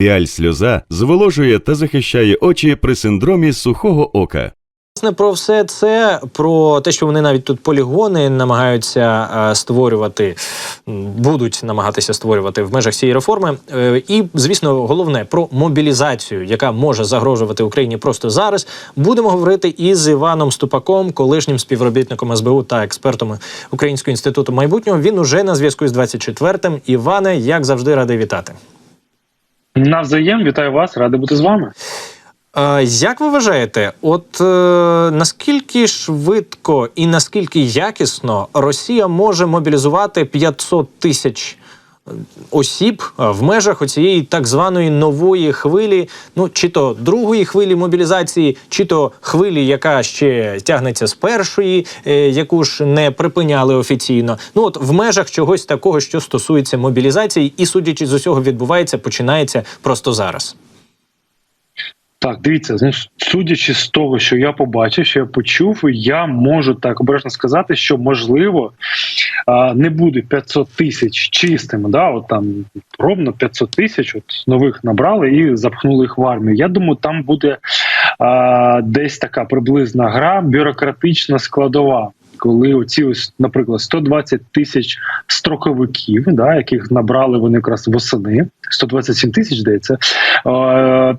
Піаль сльоза зволожує та захищає очі при синдромі сухого ока. Власне, про все це, про те, що вони навіть тут полігони намагаються е, створювати, будуть намагатися створювати в межах цієї реформи. Е, і, звісно, головне про мобілізацію, яка може загрожувати Україні просто зараз. Будемо говорити із Іваном Ступаком, колишнім співробітником СБУ та експертом Українського інституту майбутнього. Він уже на зв'язку з 24-м. Іване, як завжди, радий вітати. Навзаєм вітаю вас, радий бути з вами. Як ви вважаєте, от е, наскільки швидко і наскільки якісно Росія може мобілізувати 500 тисяч осіб е, в межах оцієї так званої нової хвилі, ну чи то другої хвилі мобілізації, чи то хвилі, яка ще тягнеться з першої, е, яку ж не припиняли офіційно. Ну от в межах чогось такого, що стосується мобілізації, і судячи з усього, відбувається, починається просто зараз. Так, дивіться, ну, судячи з того, що я побачив, що я почув, я можу так обережно сказати, що можливо не буде 500 тисяч чистими. Да, от там ровно 500 тисяч от нових набрали і запхнули їх в армію. Я думаю, там буде а, десь така приблизна гра, бюрократична складова. Коли оці ось, наприклад, 120 тисяч строковиків, да, яких набрали вони якраз восени, 127 тисяч здається,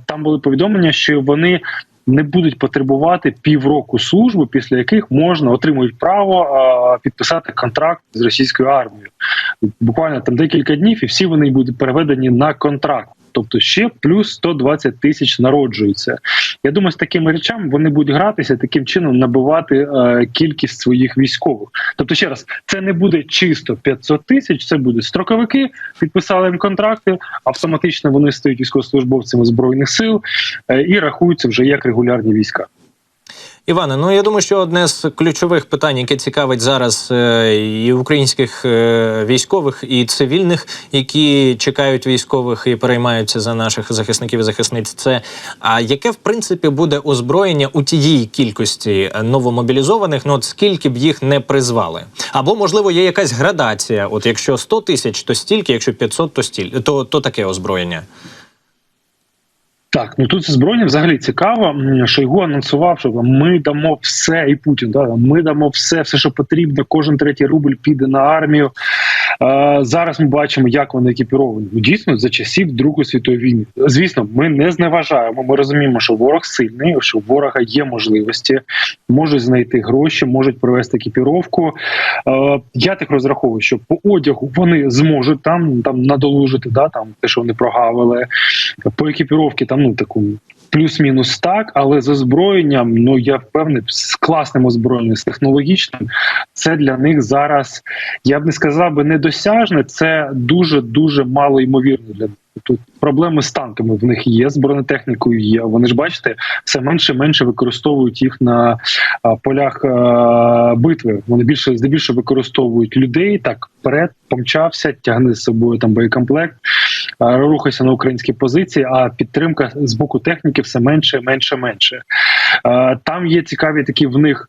там були повідомлення, що вони не будуть потребувати півроку служби, після яких можна отримують право е, підписати контракт з російською армією. Буквально там декілька днів, і всі вони будуть переведені на контракт. Тобто ще плюс 120 тисяч народжується. Я думаю, з такими речами вони будуть гратися таким чином набивати е, кількість своїх військових. Тобто, ще раз, це не буде чисто 500 тисяч, це будуть строковики, підписали їм контракти. Автоматично вони стають військовослужбовцями збройних сил е, і рахуються вже як регулярні війська. Іване, ну я думаю, що одне з ключових питань, яке цікавить зараз е, і українських е, військових, і цивільних, які чекають військових і переймаються за наших захисників і захисниць, це а яке в принципі буде озброєння у тієї кількості новомобілізованих? Ну от скільки б їх не призвали? Або можливо є якась градація? От якщо 100 тисяч, то стільки, якщо 500, то стільки, то, то таке озброєння. Так, ну тут з взагалі цікаво. Шойгу анонсував, що ми дамо все, і Путін да, ми дамо все, все, що потрібно. Кожен третій рубль піде на армію. Зараз ми бачимо, як вони екіпіровані. Ну, Дійсно, за часів Другої світової війни. Звісно, ми не зневажаємо. Ми розуміємо, що ворог сильний, що у ворога є можливості, можуть знайти гроші, можуть провести екіпіровку. Я так розраховую, що по одягу вони зможуть там там надолужити, да, там те, що вони прогавили. По екіпіровці там ну таку плюс-мінус так, але з озброєнням, ну я впевнений, з класним озброєнням, з технологічним, це для них зараз, я б не сказав би недосяжне, це дуже дуже мало ймовірно для них. Тут проблеми з танками в них є, з бронетехнікою є. Вони ж бачите, все менше і менше використовують їх на полях а, битви. Вони більше здебільшого використовують людей. Так вперед помчався, тягни з собою там боєкомплект, рухайся на українські позиції. А підтримка з боку техніки все менше, менше, менше. А, Там є цікаві такі в них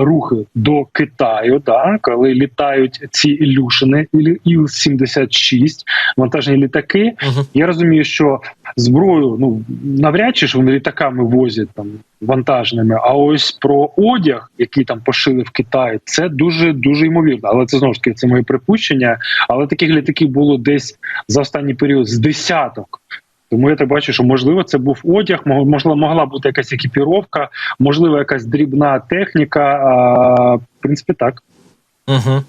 рухи до Китаю, да, коли літають ці Ілюшини, Іл-76, вантажні літаки. Угу. Я розумію, що зброю ну навряд чи ж вони літаками возять там вантажними. А ось про одяг, який там пошили в Китаї, це дуже дуже ймовірно. Але це знову ж таки це моє припущення. Але таких літаків було десь за останній період з десяток. Тому я так бачу, що можливо це був одяг, можливо, могла бути якась екіпіровка, можливо, якась дрібна техніка. А, в принципі, так. Угу.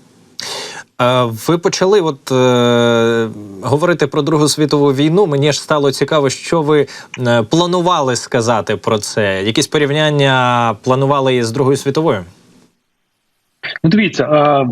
Ви почали от е, говорити про Другу світову війну. Мені ж стало цікаво, що ви е, планували сказати про це. Якісь порівняння планували із Другою світовою? Ну, дивіться, а,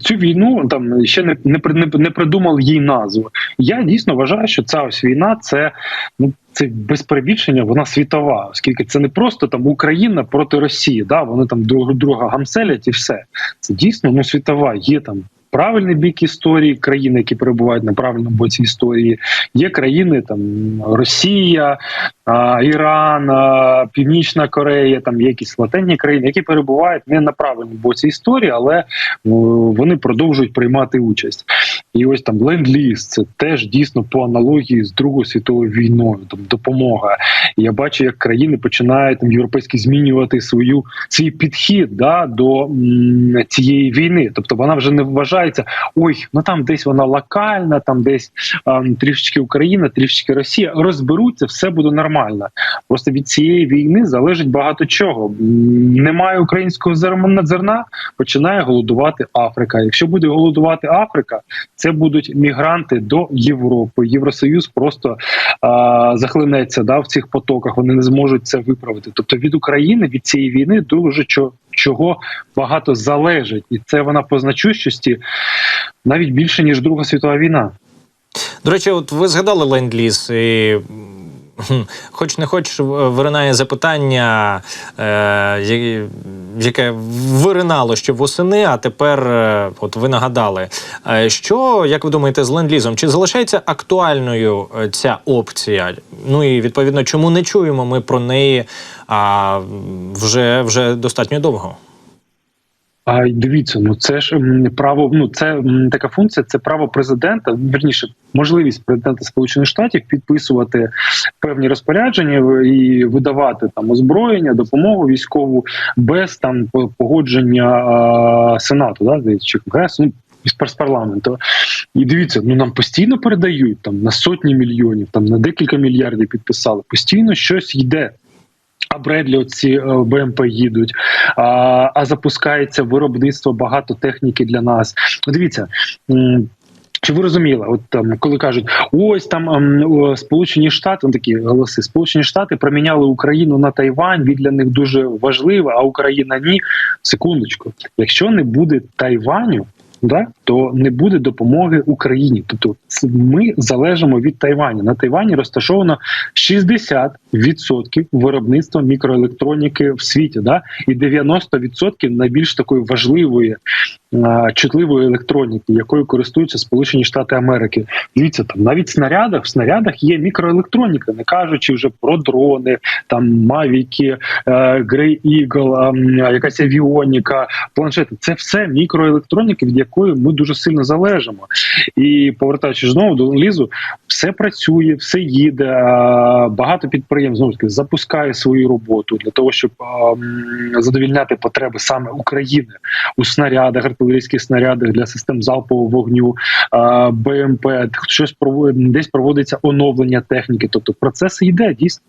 цю війну там ще не, не, не, придумали їй назву. Я дійсно вважаю, що ця ось війна це ну. Це без перебільшення, вона світова, оскільки це не просто там Україна проти Росії. Да, вони там друг друга гамселять і все. Це дійсно ну світова. Є там правильний бік історії, країни, які перебувають на правильному боці історії. Є країни там Росія, Іран, Північна Корея, там є якісь латинні країни, які перебувають не на правильному боці історії, але ну, вони продовжують приймати участь. І ось там ленд-ліз, це теж дійсно по аналогії з Другою світовою війною, там допомога. І я бачу, як країни починають там європейські змінювати свою свій підхід да, до м, цієї війни. Тобто вона вже не вважається, ой, ну там десь вона локальна, там десь а, трішечки Україна, трішечки Росія. Розберуться, все буде нормально. Просто від цієї війни залежить багато чого. Немає українського зерна, починає голодувати Африка. Якщо буде голодувати Африка, це будуть мігранти до Європи. Євросоюз просто а, захлинеться да, в цих потоках. Вони не зможуть це виправити. Тобто від України від цієї війни дуже чого багато залежить, і це вона по значущості навіть більше ніж Друга світова війна. До речі, от ви згадали ленд-ліз, і хоч не хоч виринає запитання, е, яке виринало ще восени, а тепер е, от ви нагадали. Е, Що, як ви думаєте, з ленд-лізом? Чи залишається актуальною ця опція? Ну і відповідно, чому не чуємо ми про неї а, вже, вже достатньо довго? А дивіться, ну це ж право. Ну це така функція. Це право президента. Верніше, можливість президента Сполучених Штатів підписувати певні розпорядження і видавати там озброєння, допомогу військову без там погодження а, сенату, да чи конгресу. Ну, з парламенту. І дивіться, ну нам постійно передають там на сотні мільйонів, там на декілька мільярдів підписали. Постійно щось йде. А Бредлі оці е, БМП їдуть, а, а запускається виробництво багато техніки для нас. Дивіться. Чи ви розуміли, от там, коли кажуть, ось там ем, Сполучені Штати, ну, такі голоси, Сполучені Штати проміняли Україну на Тайвань, він для них дуже важливо, а Україна ні. Секундочку, якщо не буде Тайваню, да, то не буде допомоги Україні. Тобто ми залежимо від Тайваню. На Тайвані розташовано 60% виробництва мікроелектроніки в світі, да, і 90% найбільш такої важливої чутливої електроніки, якою користуються Сполучені Штати Америки. Дивіться, там навіть в снарядах в снарядах є мікроелектроніка, не кажучи вже про дрони, там мавіки, Eagle, ем, якась авіоніка, планшети. Це все мікроелектроніка, від якої ми дуже сильно залежимо. І повертаючись знову до лізу, все працює, все їде. Багато підприємств знову таки запускає свою роботу для того, щоб задовільняти потреби саме України у снарядах, артилерійських снарядах для систем залпового вогню, БМП, щось проводить, десь проводиться оновлення техніки. Тобто процес йде дійсно.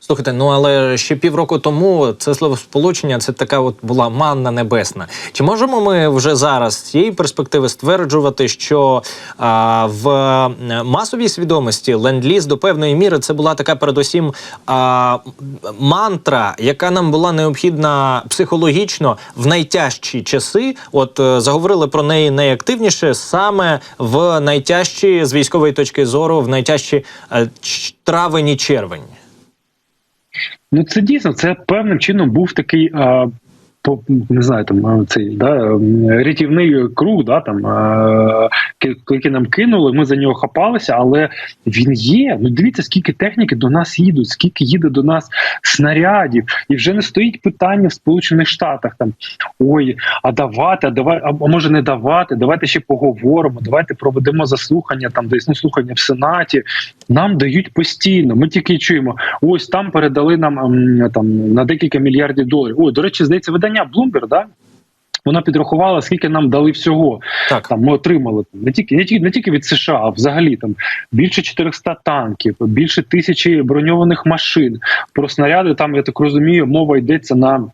Слухайте, ну але ще півроку тому це словосполучення, це така от була манна небесна. Чи можемо ми вже зараз з цієї перспективи стверджувати, що а, в е, масовій свідомості ленд-ліз до певної міри це була така, передусім, а, мантра, яка нам була необхідна психологічно в найтяжчі часи? От е, заговорили про неї найактивніше саме в найтяжчі з військової точки зору, в найтяжчі е, ч- червень. Ну це дійсно це певним чином був такий. По не знаю, там цей да рятівний круг, да там а, який нам кинули. Ми за нього хапалися, але він є. Ну дивіться, скільки техніки до нас їдуть, скільки їде до нас снарядів, і вже не стоїть питання в Сполучених Штатах. Там ой, а давати, а давай, а може не давати. Давайте ще поговоримо. Давайте проведемо заслухання там, десь ну слухання в сенаті. Нам дають постійно. Ми тільки чуємо. Ось там передали нам там на декілька мільярдів доларів. Ой, до речі, здається, видання Bloomberg, да? Вона підрахувала, скільки нам дали всього. Так. Там ми отримали там, не тільки не тільки не тільки від США, а взагалі там більше 400 танків, більше тисячі броньованих машин. Про снаряди там я так розумію, мова йдеться на.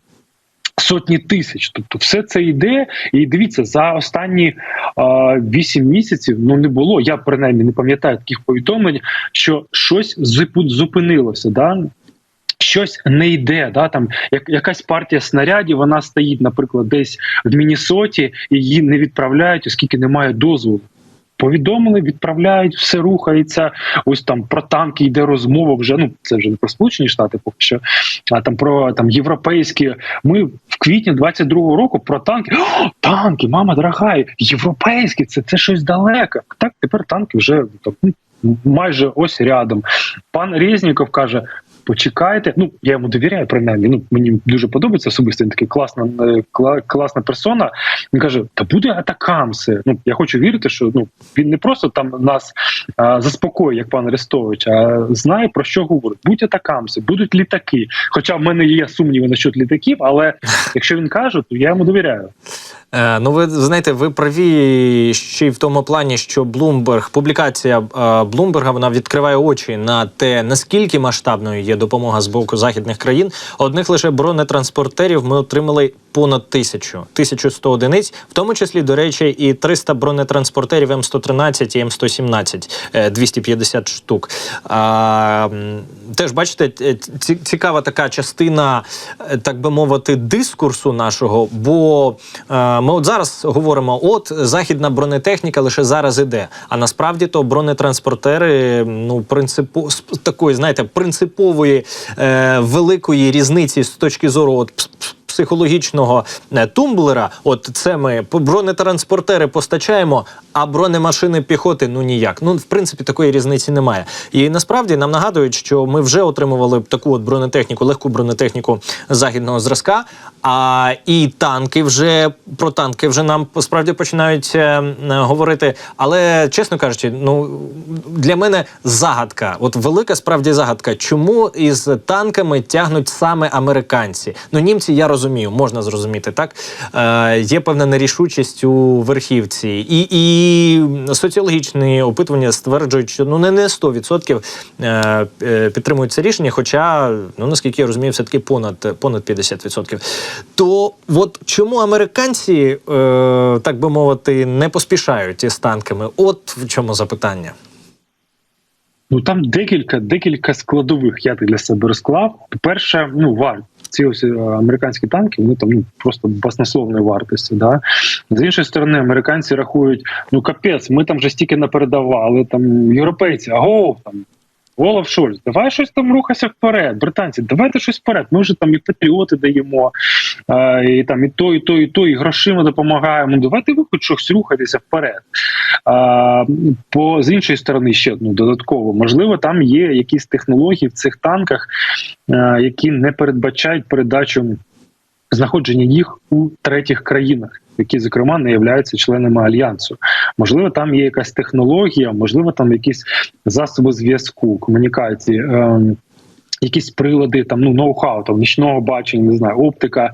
Сотні тисяч, тобто все це йде, і дивіться за останні вісім місяців. Ну не було. Я принаймні не пам'ятаю таких повідомлень, що щось зупинилося. Да? Щось не йде, да там як якась партія снарядів, вона стоїть, наприклад, десь в Міннесоті, і її не відправляють, оскільки немає дозволу. Повідомили, відправляють, все рухається. Ось там про танки йде розмова. Вже ну це вже не про сполучені штати, поки що, а там про там європейські. Ми в квітні 22-го року про танки. О, танки, мама дорога, європейські, це, це щось далеке. Так, тепер танки вже там майже ось рядом. Пан Резніков каже: почекайте. Ну я йому довіряю, принаймні. Ну мені дуже подобається особисто. Він такий класна, е, кла, класна персона. Він каже: Та буде атакамси. Ну я хочу вірити, що ну він не просто там нас а, заспокоює, як пан Арестович, а знає про що говорить. Будь атакамси, будуть літаки. Хоча в мене є сумніви насчет літаків, але якщо він каже, то я йому довіряю. Е, ну, ви знаєте, ви праві ще й в тому плані, що Bloomberg, публікація е, Блумберга вона відкриває очі на те, наскільки масштабною є допомога з боку західних країн. Одних лише бронетранспортерів ми отримали понад тисячу, 1100 одиниць, в тому числі, до речі, і 300 бронетранспортерів М113 і М117, е, 250 штук. А, теж бачите, е, ці- цікава така частина, е, так би мовити, дискурсу нашого. Бо е, ми от зараз говоримо: от західна бронетехніка лише зараз іде. А насправді то бронетранспортери, ну принципу такої, знаєте, принципової е, великої різниці з точки зору от психологічного е, тумблера. От це ми бронетранспортери постачаємо, а бронемашини піхоти ну ніяк. Ну в принципі такої різниці немає. І насправді нам нагадують, що ми вже отримували таку от бронетехніку, легку бронетехніку західного зразка. А і танки вже про танки вже нам справді починають е, говорити. Але чесно кажучи, ну для мене загадка, от велика справді загадка, чому із танками тягнуть саме американці? Ну німці я розумію, можна зрозуміти так. Е, є певна нерішучість у верхівці, і, і соціологічні опитування стверджують, що ну не не 100% е, е, підтримують це рішення, хоча ну наскільки я розумію, все таки понад понад 50%. То от чому американці, е, так би мовити, не поспішають із танками? От в чому запитання. Ну там декілька декілька складових я так для себе розклав. По-перше, ну вар ці ось е, американські танки, вони там ну просто баснословної вартості. Да? З іншої сторони, американці рахують: ну капець, ми там вже стільки напередавали, там європейці, аго, там. Олаф Шольц, давай щось там рухайся вперед. Британці, давайте щось вперед. Ми вже там і патріоти даємо, е, і там і то, і то, і то, і грошима допомагаємо. Давайте ви хоч щось рухайтеся вперед. А, по з іншої сторони, ще ну, додатково, можливо, там є якісь технології в цих танках, е, які не передбачають передачу знаходження їх у третіх країнах, які зокрема не являються членами альянсу. Можливо, там є якась технологія, можливо, там якісь засоби зв'язку, комунікації. ем, Якісь прилади, там ну ноу-хау, там нічного бачення, не знаю, оптика,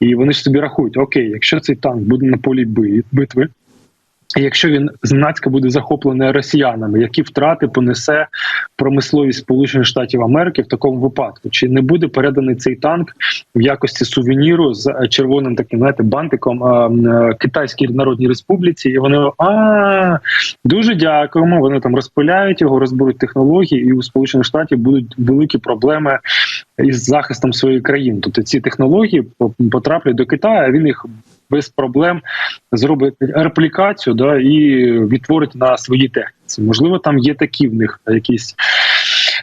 і вони ж собі рахують: окей, якщо цей танк буде на полі би- битви, якщо він знацька буде захоплений росіянами, які втрати понесе промисловість Сполучених Штатів Америки в такому випадку? Чи не буде переданий цей танк в якості сувеніру з е, червоним таким знаєте, бантиком е, е, Китайській Народній Республіці? І вони а дуже дякуємо. Вони там розпиляють його, розберуть технології, і у Сполучених Штатів будуть великі проблеми із захистом своєї країни. Тобто ці технології по- потраплять до Китаю, а він їх без проблем зробить реплікацію да, і відтворить на своїй техніці. Можливо, там є такі в них якісь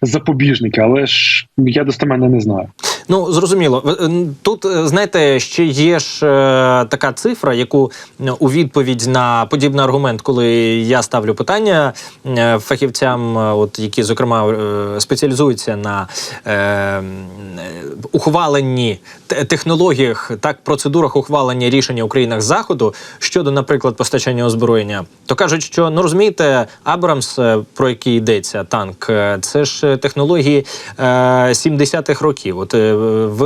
запобіжники, але ж я достеменно не знаю. Ну зрозуміло, тут е, знаєте, ще є ж е, така цифра, яку у відповідь на подібний аргумент, коли я ставлю питання е, фахівцям, е, от які зокрема е, спеціалізуються на е, е, ухваленні технологіях, так процедурах ухвалення рішення у країнах заходу щодо, наприклад, постачання озброєння, то кажуть, що ну розумієте, Абрамс, про який йдеться танк, це ж технології е, 70-х років. От е,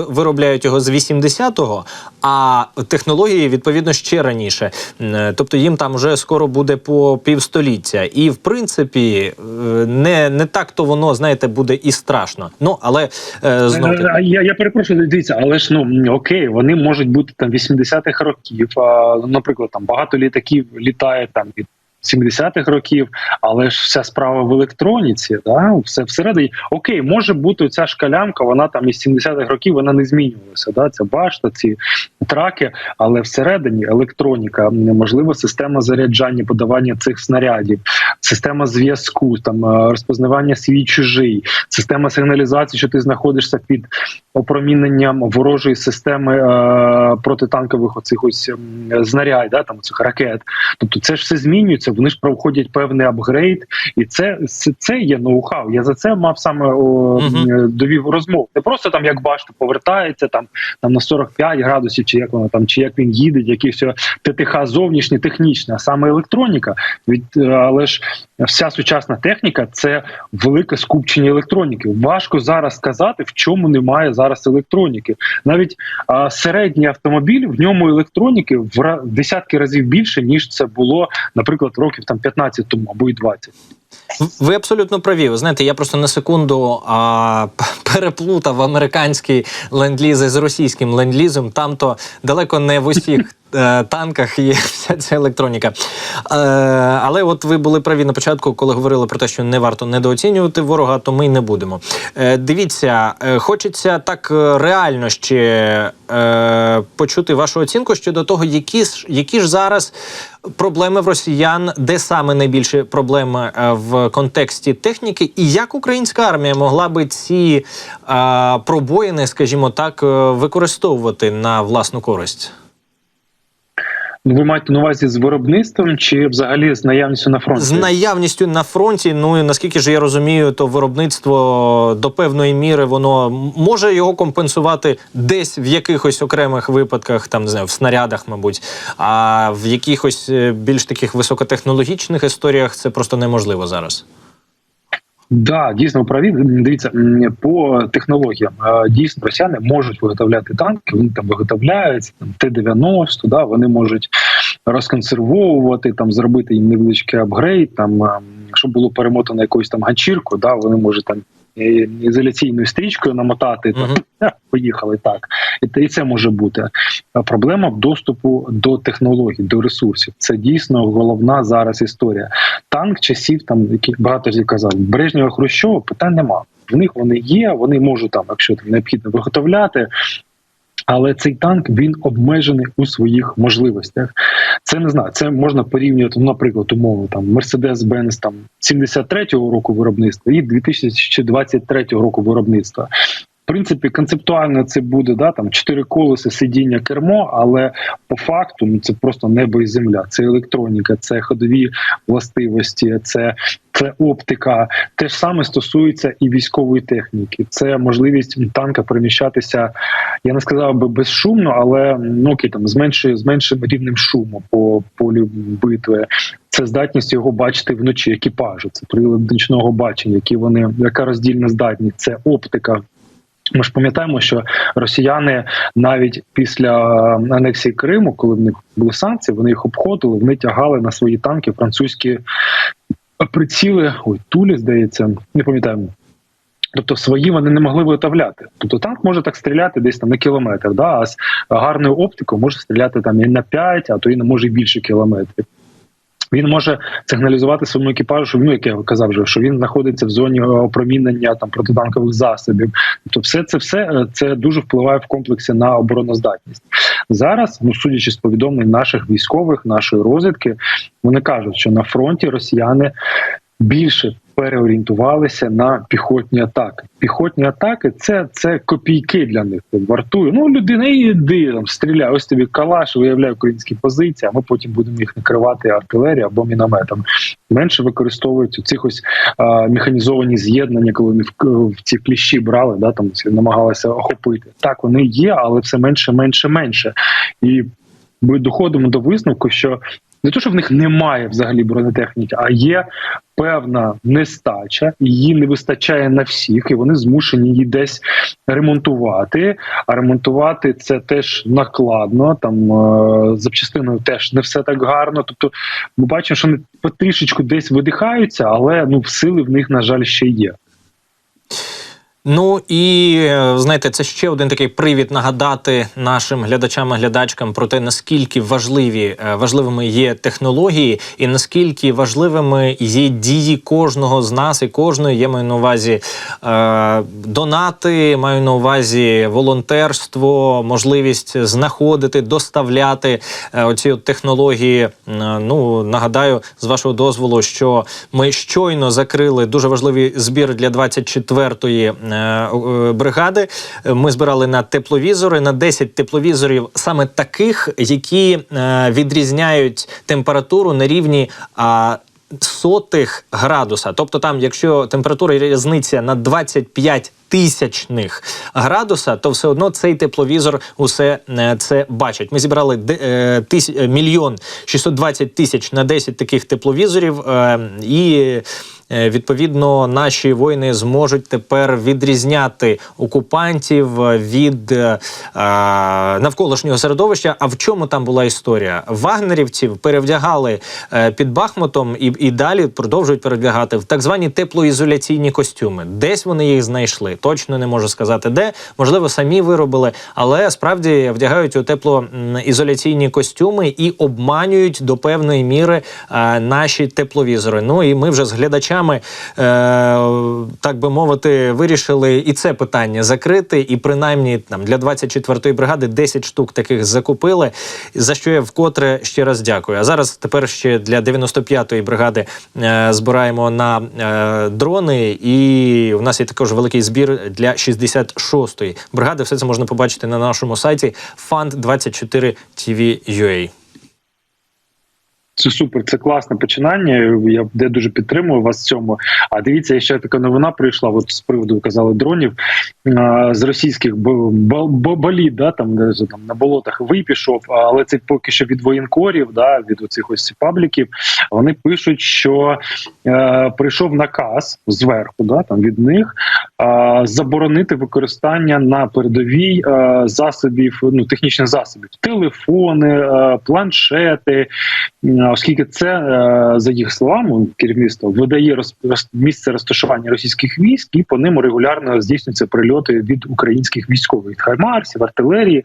виробляють його з 80-го, а технології відповідно ще раніше. Е, Тобто їм там вже скоро буде по півстоліття. І в принципі, е, не, не так то воно, знаєте, буде і страшно. Ну але е, знов таки. Е, Я, я перепрошую, дивіться, але ж ну окей, вони можуть бути там 80-х років. А, наприклад, там багато літаків літає там від 70-х років, але ж вся справа в електроніці, да, все всередині. Окей, може бути ця шкалямка, вона там із 70-х років вона не змінювалася. Да, ця башта, ці траки, але всередині електроніка, можливо, система заряджання, подавання цих снарядів, система зв'язку, там е, розпознавання свій чужий, система сигналізації, що ти знаходишся під опроміненням ворожої системи е, протитанкових оцих ось знарядь, да, там цих ракет. Тобто це ж все змінюється. Ресурси, вони ж проходять певний апгрейд, і це це, це є ноу-хау. Я за це мав саме о, м, довів розмов. Не просто там, як бачите, повертається там, там на 45 градусів, чи як воно там, чи як він їде, які все ТТХ зовнішні технічне, а саме електроніка. Від але ж вся сучасна техніка це велике скупчення електроніки. Важко зараз сказати, в чому немає зараз електроніки. Навіть а, середній автомобіль в ньому електроніки в десятки разів більше ніж це було, наприклад, років там 15 тому або й 20. Ви абсолютно праві. Ви знаєте, я просто на секунду а, переплутав американський ленд-ліз з російським ленд-лізом. Там то далеко не в усіх. е, Танках є вся ця електроніка. Е, але от ви були праві на початку, коли говорили про те, що не варто недооцінювати ворога, то ми й не будемо. Е, дивіться, е, хочеться так е, реально ще е, почути вашу оцінку щодо того, які, ж- які ж зараз проблеми в росіян, де саме найбільше проблеми е, в контексті техніки, і як українська армія могла би ці е, пробоїни, скажімо так, е, використовувати на власну користь? Ну, ви маєте на увазі з виробництвом чи взагалі з наявністю на фронті? З наявністю на фронті, ну і наскільки ж я розумію, то виробництво до певної міри воно може його компенсувати десь в якихось окремих випадках, там не знаю, в снарядах, мабуть, а в якихось е, більш таких високотехнологічних історіях це просто неможливо зараз. Да, дійсно праві. Дивіться по технологіям. е, Дійсно, росіяни можуть виготовляти танки. Вони там виготовляють там Т-90, да, вони можуть розконсервовувати, там зробити їм невеличкий апгрейд, там ем, щоб було перемотано якоюсь там ганчірку, да, вони можуть там ізоляційною стрічкою намотати. та Мгм. «Е, поїхали так. І, і це може бути. Проблема в доступу до технологій, до ресурсів. Це дійсно головна зараз історія. Танк часів, там які багато зі казав, Брежнєва Хрущова питань нема. В них вони є, вони можуть там, якщо там необхідно, виготовляти. Але цей танк він обмежений у своїх можливостях. Це не знаю. Це можна порівнювати, ну, наприклад, умови там Mercedes-Benz там 73-го року виробництва і 2023 року виробництва. Принципі, концептуально це буде да там чотири колеса, сидіння, кермо, але по факту ну це просто небо і земля. Це електроніка, це ходові властивості, це, це оптика. Те ж саме стосується і військової техніки. Це можливість танка переміщатися. Я не сказав би безшумно, але ну окей, там з меншою з меншим рівнем шуму по полю битви. Це здатність його бачити вночі екіпажу. Це прилад нічного бачення, які вони яка роздільна здатність, це оптика. Ми ж пам'ятаємо, що росіяни навіть після е, анексії Криму, коли в них були санкції, вони їх обходили, вони тягали на свої танки французькі приціли. Ой, тулі здається, не пам'ятаю. Тобто свої вони не могли виготовляти. Тобто танк може так стріляти десь там на кілометр, да, а з гарною оптикою може стріляти там і на 5, а то і на може більше кілометрів. Він може сигналізувати своєму екіпажу, що ну, як я казав, вже що він знаходиться в зоні е, опромінення там протитанкових засобів. Тобто, все це все е, це дуже впливає в комплексі на обороноздатність. Зараз, ну судячи з повідомлень наших військових, нашої розвідки, вони кажуть, що на фронті росіяни більше переорієнтувалися на піхотні атаки. Піхотні атаки це, це копійки для них. Вартує. Ну, людина іди там стріляє, ось тобі калаш, виявляє українські позиції, а ми потім будемо їх накривати артилерією або мінометом. Менше використовують цих ось а, механізовані з'єднання, коли вони в, в ці кліщі брали, да там намагалися охопити. Так вони є, але все менше, менше, менше. І ми доходимо до висновку, що не то, що в них немає взагалі бронетехніки, а є певна нестача, її не вистачає на всіх, і вони змушені її десь ремонтувати. А ремонтувати це теж накладно. Там е, запчастиною теж не все так гарно. Тобто, ми бачимо, що вони потрішечку десь видихаються, але ну сили в них на жаль ще є. Ну і е, знаєте, це ще один такий привід нагадати нашим глядачам і глядачкам про те, наскільки важливі е, важливими є технології, і наскільки важливими є дії кожного з нас і кожної. Я маю на увазі е, донати, маю на увазі волонтерство, можливість знаходити, доставляти е, оці от технології. Е, Ну нагадаю, з вашого дозволу, що ми щойно закрили дуже важливий збір для 24-ї е, бригади. Е, Ми збирали на тепловізори на 10 тепловізорів, саме таких, які е, відрізняють температуру на рівні. Сотих градуса, тобто там, якщо температура різниця на 25 тисячних градуса, то все одно цей тепловізор усе е, це бачить. Ми зібрали е, тис, е, мільйон 620 тисяч на 10 таких тепловізорів, і відповідно наші воїни зможуть тепер відрізняти окупантів від е, навколишнього середовища. А в чому там була історія? Вагнерівців перевдягали під Бахмутом і, і далі продовжують перевдягати в так звані теплоізоляційні костюми. Десь вони їх знайшли. Точно не можу сказати, де можливо самі виробили, але справді вдягають у теплоізоляційні костюми і обманюють до певної міри е, наші тепловізори. Ну і ми вже з глядачами, е, так би мовити, вирішили і це питання закрити. І принаймні там для 24-ї бригади 10 штук таких закупили. За що я вкотре ще раз дякую. А зараз тепер ще для 95-ї бригади е, збираємо на е, дрони, і у нас є також великий збір для 66-ї бригади. Все це можна побачити на нашому сайті fund24tv.ua. Це супер, це класне починання. Я дуже підтримую вас в цьому. А дивіться, ще така новина прийшла. От з приводу казали дронів а, з російських б- б- б- боліт, да там де там на болотах випішов. Але це поки що від воєнкорів, да від оцих ось пабліків. Вони пишуть, що е, прийшов наказ зверху, да там від них е, заборонити використання на передовій е, засобів, ну технічних засобів, телефони, е, планшети. М, Оскільки це е, за їх словами керівництво видає місце розташування російських військ, і по ним регулярно здійснюються прильоти від українських військових від хаймарсів, артилерії.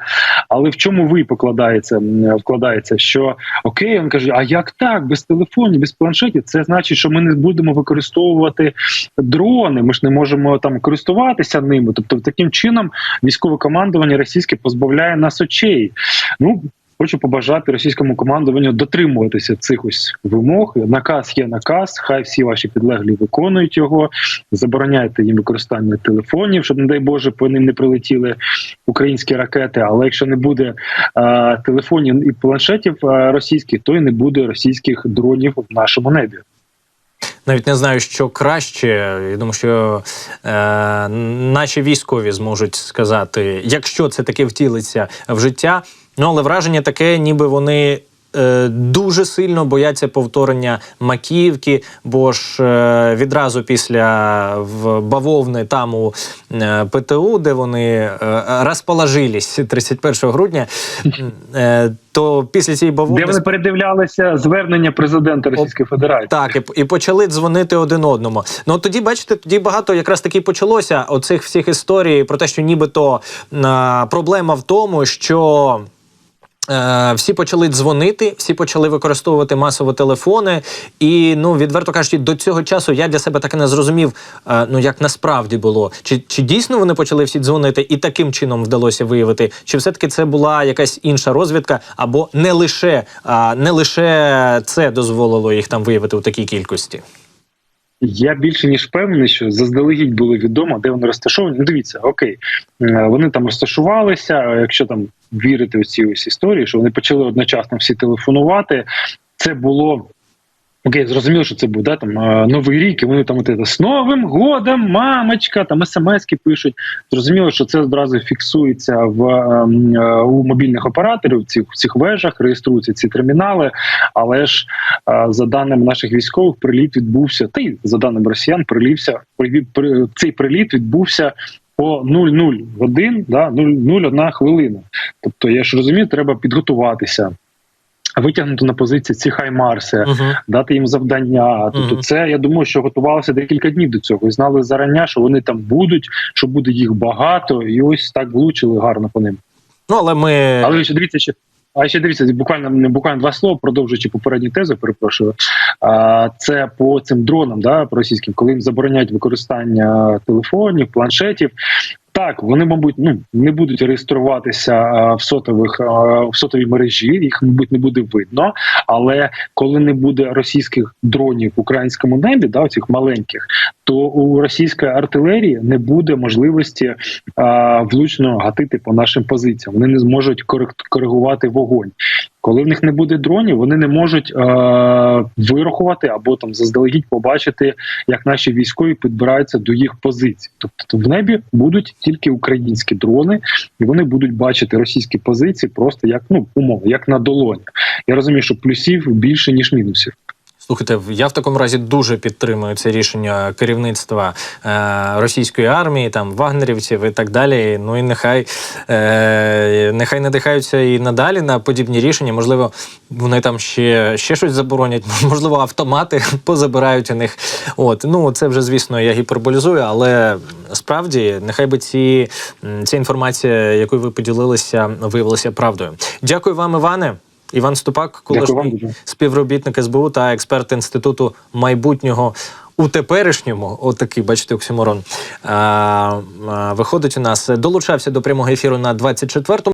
Але в чому ви покладається вкладається? Що окей, він каже: а як так без телефонів, без планшетів? Це значить, що ми не будемо використовувати дрони. Ми ж не можемо там користуватися ними. Тобто, таким чином військове командування російське позбавляє нас очей. Ну Хочу побажати російському командуванню дотримуватися цих ось вимог. Наказ є наказ. Хай всі ваші підлеглі виконують його. Забороняйте їм використання телефонів, щоб, не дай Боже, по ним не прилетіли українські ракети. Але якщо не буде е, телефонів і планшетів е, російських, то й не буде російських дронів в нашому небі. Навіть не знаю, що краще. Я думаю, що е, наші військові зможуть сказати, якщо це таке втілиться в життя. Ну але враження таке, ніби вони. е, Дуже сильно бояться повторення макіївки, бо ж е, відразу після в бавовни там у е, ПТУ, де вони е, розположились 31 грудня, е, то після цієї бавовни Де вони передивлялися звернення президента Російської Федерації? так, і, і почали дзвонити один одному. Ну тоді, бачите, тоді багато якраз таки почалося оцих всіх історій про те, що нібито а, проблема в тому, що. Е, всі почали дзвонити, всі почали використовувати масово телефони, і ну відверто кажучи, до цього часу я для себе так і не зрозумів, е, ну як насправді було, чи, чи дійсно вони почали всі дзвонити, і таким чином вдалося виявити, чи все-таки це була якась інша розвідка, або не лише не лише це дозволило їх там виявити у такій кількості. Я більше ніж впевнений, що заздалегідь було відомо, де вони розташовані. Ну, дивіться, окей, е, вони там розташувалися. Якщо там вірити у ці ось історії, що вони почали одночасно всі телефонувати. Це було. Окей, зрозуміло, що це був да, там е, новий рік, і вони там от, з Новим годом, мамочка, там смски пишуть. Зрозуміло, що це одразу фіксується в ем, е, у мобільних операторів цих цих вежах, реєструються ці термінали. Але ж е, за даними наших військових, приліт відбувся. Та й за даними росіян, прилівся при- при- цей приліт відбувся по 00 годин, да, 0,01 хвилина. Тобто, я ж розумію, треба підготуватися. Витягнути на позиції ці хаймарси, Угу. дати їм завдання. Тобто, Мгм. це я думаю, що готувалося декілька днів до цього. І знали зарання, що вони там будуть, що буде їх багато, і ось так влучили гарно по ним. Ну але ми Але ще дивіться, ще а ще дивіться, буквально буквально два слова, продовжуючи попередню тезу, перепрошую. А, це по цим дронам, да, по російським, коли їм забороняють використання телефонів, планшетів. Так, вони, мабуть, ну не будуть реєструватися а, в сотових а, в сотовій мережі, їх, мабуть, не буде видно. Але коли не буде російських дронів в українському небі, да, цих маленьких, то у російської артилерії не буде можливості а, влучно гатити по нашим позиціям. Вони не зможуть коригувати вогонь. Коли в них не буде дронів, вони не можуть е, вирахувати або там заздалегідь побачити, як наші військові підбираються до їх позицій. Тобто в небі будуть тільки українські дрони, і вони будуть бачити російські позиції просто як ну умови, як на долоні. Я розумію, що плюсів більше ніж мінусів. Слухайте, я в такому разі дуже підтримую це рішення керівництва е, російської армії, там вагнерівців і так далі. Ну і нехай, е, нехай надихаються і надалі на подібні рішення. Можливо, вони там ще, ще щось заборонять, можливо, автомати позабирають у них. От ну це вже звісно я гіперболізую, але справді нехай би ці ця інформація, якою ви поділилися, виявилася правдою. Дякую вам, Іване. Іван Ступак, колишній співробітник СБУ та експерт інституту майбутнього у теперішньому, отакий, бачите, оксиморон, а, а, виходить у нас, долучався до прямого ефіру на 24-му.